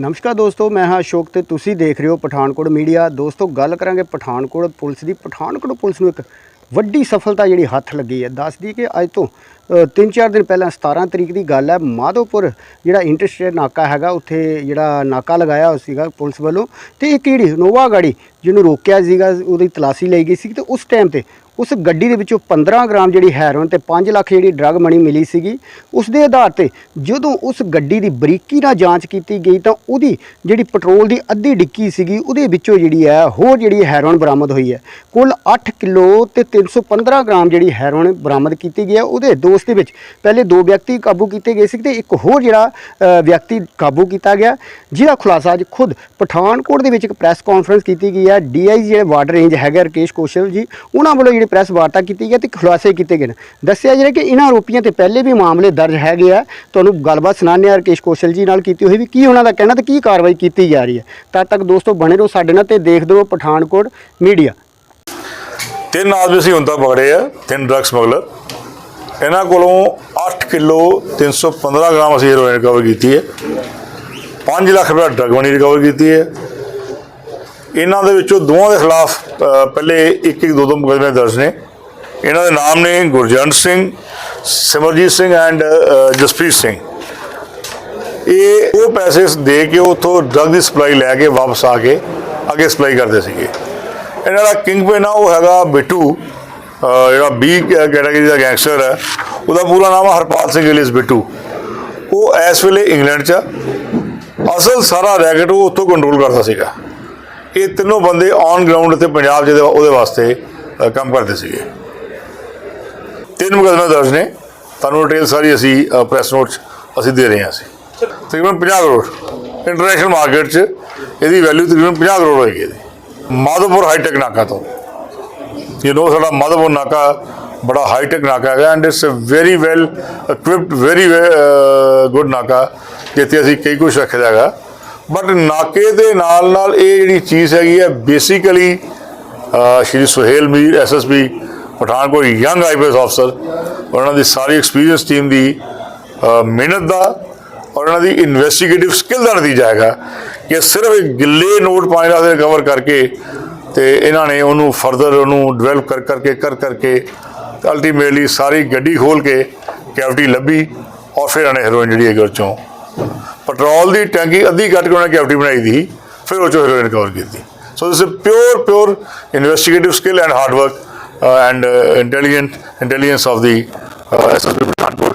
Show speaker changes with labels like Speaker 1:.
Speaker 1: ਨਮਸਕਾਰ ਦੋਸਤੋ, ਮੈਂ ਹਾਂ ਅਸ਼ੋਕ ਤੇ ਤੁਸੀਂ ਦੇਖ ਰਹੇ ਹੋ ਪਠਾਨਕੋਟ ਮੀਡੀਆ। ਦੋਸਤੋ, ਗੱਲ ਕਰਾਂਗੇ ਪਠਾਨਕੋਟ ਪੁਲਿਸ ਦੀ। ਪਠਾਨਕੋਟ ਪੁਲਿਸ ਨੂੰ ਇੱਕ ਵੱਡੀ ਸਫਲਤਾ ਜਿਹੜੀ ਹੱਥ ਲੱਗੀ ਹੈ। ਦੱਸਦੀ ਕਿ ਅੱਜ ਤੋਂ 3-4 ਦਿਨ ਪਹਿਲਾਂ 17 ਤਰੀਕ ਦੀ ਗੱਲ ਹੈ, ਮਾਧੋਪੁਰ ਜਿਹੜਾ ਇੰਟਰਸਟੇਟ ਨਾਕਾ ਹੈਗਾ, ਉੱਥੇ ਜਿਹੜਾ ਨਾਕਾ ਲਗਾਇਆ ਹੋਇਆ ਸੀਗਾ ਪੁਲਿਸ ਵੱਲੋਂ। ਤੇ ਇੱਕ ਜਿਹੜੀ ਨੋਵਾ ਗਾੜੀ ਜਿਹਨੂੰ ਰੋਕਿਆ ਸੀਗਾ, ਉਹਦੀ ਤਲਾਸ਼ੀ ਲਈ ਗਈ ਸੀ ਤੇ ਉਸ ਟਾਈਮ ਤੇ ਉਸ ਗੱਡੀ ਦੇ ਵਿੱਚੋਂ 15 ਗ੍ਰਾਮ ਜਿਹੜੀ ਹੈਰੋਇਨ ਤੇ 5 ਲੱਖ ਜਿਹੜੀ ਡਰੱਗ ਮਨੀ ਮਿਲੀ ਸੀਗੀ, ਉਸ ਦੇ ਆਧਾਰ ਤੇ ਜਦੋਂ ਉਸ ਗੱਡੀ ਦੀ ਬਰੀਕੀ ਨਾਲ ਜਾਂਚ ਕੀਤੀ ਗਈ ਤਾਂ ਉਹਦੀ ਜਿਹੜੀ ਪੈਟਰੋਲ ਦੀ ਅੱਧੀ ਡਿੱਕੀ ਸੀਗੀ, ਉਹਦੇ ਵਿੱਚੋਂ ਜਿਹੜੀ ਹੈ, ਹੋਰ ਜਿਹੜੀ ਹੈਰੋਇਨ ਬਰਾਮਦ ਹੋਈ ਹੈ। ਕੁੱਲ 8 ਕਿਲੋ ਤੇ 315 ਗ੍ਰਾਮ ਜਿਹੜੀ ਹੈਰੋਇਨ ਬਰਾਮਦ ਕੀਤੀ ਗਈ ਹੈ। ਉਹਦੇ ਦੋਸਤ ਦੇ ਵਿੱਚ ਪਹਿਲੇ ਦੋ ਵਿਅਕਤੀ ਕਾਬੂ ਕੀਤੇ ਗਏ ਸੀ ਤੇ ਇੱਕ ਹੋਰ ਜਿਹੜਾ ਵਿਅਕਤੀ ਕਾਬੂ ਕੀਤਾ ਗਿਆ, ਜਿਹਦਾ ਖੁਲਾਸਾ ਅੱਜ ਖੁਦ ਪਠਾਨਕੋਟ ਦੇ ਵਿੱਚ ਇੱਕ ਪ੍ਰੈਸ ਕਾਨਫਰੰਸ ਕੀਤੀ ਗਈ ਹੈ। ਡੀਆਈ ਜਿਹੜੇ ਬਾਰਡਰ ਰੇਂਜ ਹੈਗਾ ਰਕੇਸ਼ ਕੌਸ਼ਲ ਜੀ, ਉਹਨਾਂ ਵੱਲੋਂ ਜਿਹੜੀ ਪ੍ਰੈਸ ਵਾਰਤਾ ਕੀਤੀ ਗਈ ਤੇ ਖੁਲਾਸੇ ਕੀਤੇ ਗਏ ਨੇ। ਦੱਸਿਆ ਜਿਹੜਾ ਕਿ ਇਹਨਾਂ ਆਰੋਪੀਆਂ ਤੇ ਪਹਿਲੇ ਵੀ ਮਾਮਲੇ ਦਰਜ ਹੈਗੇ ਆ। ਤੁਹਾਨੂੰ ਗੱਲਬਾਤ ਸੁਣਾਉਂਦੇ ਹਾਂ ਰਕੇਸ਼ ਕੌਸ਼ਲ ਜੀ ਨਾਲ ਕੀਤੀ ਹੋਈ ਵੀ ਕੀ ਉਹਨਾਂ ਦਾ ਕਹਿਣਾ ਤੇ ਕੀ ਕਾਰਵਾਈ ਕੀਤੀ ਜਾ ਰਹੀ ਹੈ। ਤਦ ਤੱਕ ਦੋਸਤੋ ਬਣੇ ਰਹੋ ਸਾਡੇ ਨਾਲ ਤੇ ਦੇਖਦੇ ਰਹੋ ਪਠਾਨਕੋਟ ਮੀਡੀਆ।
Speaker 2: ਤਿੰਨ ਆਦਮੀ ਸੀ ਹੁੰਦਾ ਪਕੜੇ ਆ, ਤਿੰਨ ਡਰੱਗ ਸਮਗਲਰ ਇਹਨਾਂ ਕੋਲੋਂ 8 ਕਿਲੋ 315 ਗ੍ਰਾਮ ਅਸੀਂ ਹੈਰੋਇਨ ਰਿਕਵਰ ਕੀਤੀ ਹੈ। 5 ਲੱਖ ਰੁਪਏ ਡਰੱਗ ਮਨੀ ਰਿਕਵਰ ਕੀਤੀ ਹੈ। ਇਹਨਾਂ ਦੇ ਵਿੱਚੋਂ ਦੋਵਾਂ ਦੇ ਖਿਲਾਫ ਪਹਿਲੇ ਇੱਕ ਇੱਕ ਦੋ ਦੋ ਮੁਕੱਦਮੇ ਦਰਜ ਨੇ। ਇਹਨਾਂ ਦੇ ਨਾਮ ਨੇ ਗੁਰਜੰਟ ਸਿੰਘ, ਸਿਮਰਜੀਤ ਸਿੰਘ ਐਂਡ ਜਸਪ੍ਰੀਤ ਸਿੰਘ। ਇਹ ਉਹ ਪੈਸੇ ਦੇ ਕੇ ਉਥੋਂ ਡਰੱਗ ਦੀ ਸਪਲਾਈ ਲੈ ਕੇ ਵਾਪਸ ਆ ਕੇ ਅੱਗੇ ਸਪਲਾਈ ਕਰਦੇ ਸੀਗੇ। ਇਹਨਾਂ ਦਾ ਕਿੰਗ ਪਿਨ ਆ, ਉਹ ਹੈਗਾ ਬਿੱਟੂ ਜਿਹੜਾ ਬੀ ਕੈਟਾਗਰੀ ਦਾ ਗੈਂਗਸਟਰ ਹੈ। ਉਹਦਾ ਪੂਰਾ ਨਾਮ ਹਰਪਾਲ ਸਿੰਘ ਇਲਿਸ ਬਿੱਟੂ। ਉਹ ਇਸ ਵੇਲੇ ਇੰਗਲੈਂਡ 'ਚ ਅਸਲ ਸਾਰਾ ਰੈਕਟ ਉਹ ਉੱਥੋਂ ਕੰਟਰੋਲ ਕਰਦਾ ਸੀਗਾ। ਇਹ ਤਿੰਨੋਂ ਬੰਦੇ ਔਨ ਗਰਾਊਂਡ ਤੇ ਪੰਜਾਬ ਜਿਹਦੇ ਉਹਦੇ ਵਾਸਤੇ ਕੰਮ ਕਰਦੇ ਸੀਗੇ। ਤਿੰਨ ਮੁਕੱਦਮੇ ਦਰਜ ਨੇ। ਤੁਹਾਨੂੰ ਡਿਟੇਲ ਸਾਰੀ ਅਸੀਂ ਪ੍ਰੈਸ ਨੋਟ 'ਚ ਅਸੀਂ ਦੇ ਰਹੇ ਹਾਂ ਅਸੀਂ। ਤਕਰੀਬਨ 50 ਕਰੋੜ। ਇੰਟਰਨੈਸ਼ਨਲ ਮਾਰਕੀਟ 'ਚ ਇਹਦੀ ਵੈਲਿਊ ਤਕਰੀਬਨ 50 ਕਰੋੜ ਹੋਏਗੀ ਇਹਦੀ। ਮਾਧੋਪੁਰ ਹਾਈਟੈਕ ਨਾਕਾ ਤੋਂ। ਯੂ نو ਸਾਡਾ ਮਾਧੋਪੁਰ ਨਾਕਾ ਬੜਾ ਹਾਈਟੈਕ ਨਾਕਾ ਹੈਗਾ and it's very well equipped very good ਨਾਕਾ। ਜਿੱਥੇ ਅਸੀਂ ਕਈ ਕੁਝ ਰੱਖਿਆ ਹੈਗਾ। ਬਟ ਨਾਕੇ ਦੇ ਨਾਲ ਨਾਲ ਇਹ ਜਿਹੜੀ ਚੀਜ਼ ਹੈਗੀ ਹੈ basically Shri Suhail Mir SSP Pathankot young IPS ਅਫਸਰ ਉਹਨਾਂ ਦੀ ਸਾਰੀ ਐਕਸਪੀਰੀਅੰਸ ਟੀਮ ਦੀ ਮਿਹਨਤ ਦਾ ਔਰ ਉਹਨਾਂ ਦੀ ਇਨਵੈਸਟੀਗੇਟਿਵ ਸਕਿੱਲ ਦਾ ਨਤੀਜਾ ਹੈਗਾ ਕਿ ਸਿਰਫ ਗਿੱਲੇ ਨੋਟ ਪਾਣੀ ਦਾ ਰਿਕਵਰ ਕਰਕੇ ਤੇ ਇਹਨਾਂ ਨੇ ਉਹਨੂੰ ਫਰਦਰ ਉਹਨੂੰ ਡਿਵੈਲਪ ਕਰ ਕਰਕੇ ਕਰ ਕਰਕੇ ਅਲਟੀਮੇਟਲੀ ਸਾਰੀ ਗੱਡੀ ਖੋਲ ਕੇ ਕੈਵਿਟੀ ਲੱਭੀ ਔਰ ਫਿਰ ਇਹਨੇ ਹੈਰੋਇਨ ਜਿਹੜੀ ਹੈਗੀ ਉਹ ਚੋਂ ਪੈਟਰੋਲ ਦੀ ਟੈਂਕੀ ਅੱਧੀ ਕੱਟ ਕੇ ਉਹਨੇ ਕੈਵਿਟੀ ਬਣਾਈ ਦੀ। ਫਿਰ ਉਹ ਚੋਂ ਹੀਰੋਇਨ ਕਵਰ ਕੀਤੀ। So this is pure pure investigative skill and hard work and intelligent intelligence of the SSP Pathankot